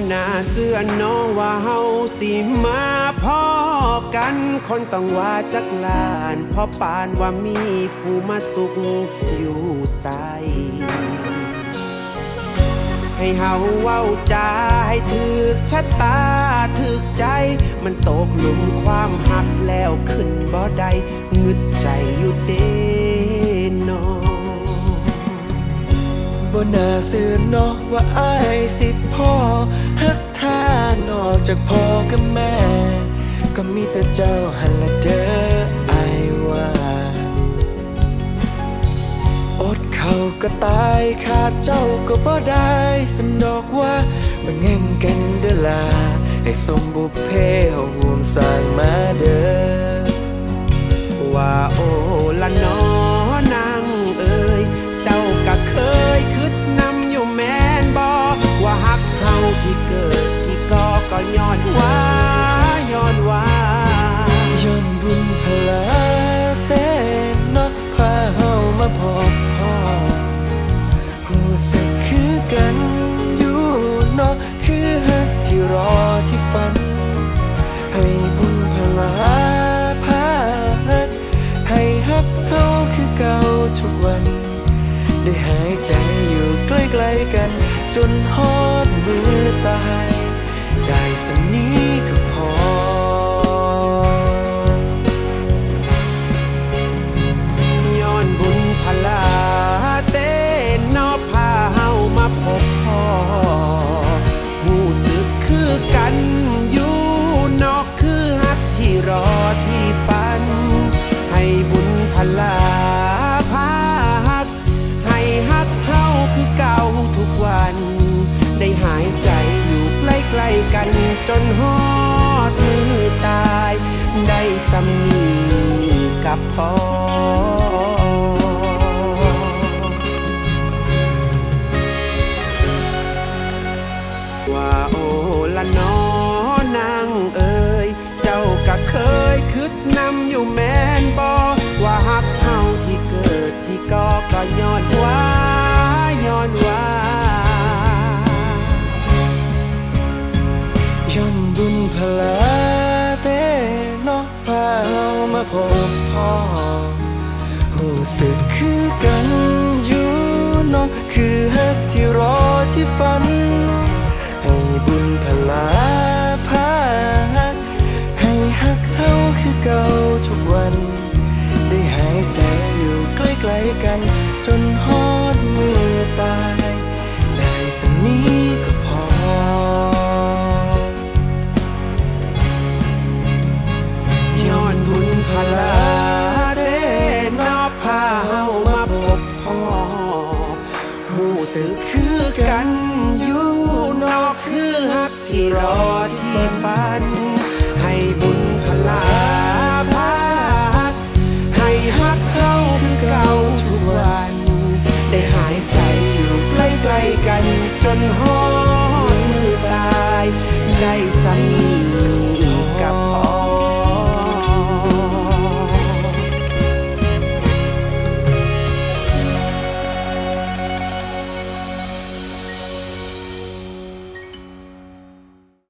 บ่น่าเสื้อน้องว่าเฮาสิมาพ่อกันคนต้องว่าจักลานพราะปานว่ามีผู้มาสุขอยู่ใสให้เฮาเว้าจาให้ถึกชะตาถึกใจ มันตกหลุมความหักแล้วขึ้นบ่ได้งึดใจอยู่เด้ บ่น่าสื่อเนาะว่าอายสิพ่อฮักท่านอกจากพ่อกับแม่ ก็มีแต่เจ้าหันละเด้ออายว่า อดเขาก็ตายขาดเจ้าก็บ่ได้สันดอกว่าบ่แง่งกันเด้อลาให้สมบุพเพเฮาห่วมสร้าง จนฮอดมือตาย ได้สำนีกับพ่อว่าโอละนอนางเอ๋ยเจ้าก็เคยคือ พบพ่อหูสึกคือกันอยู่น้องคือฮักที่รอที่ฝัน ให้บุญพลาพาฮักให้ฮักเฮาคือเก่าทุกวัน ได้หายใจอยู่ใกล้ๆกันจนห้อง สึคือกันอยู่นอกคือฮักที่รอที่ฝัน ให้บุญพลาพาให้ฮักเขาคือเก่าทุกวัน ได้หายใจอยู่ใกล้ๆกันจนหอ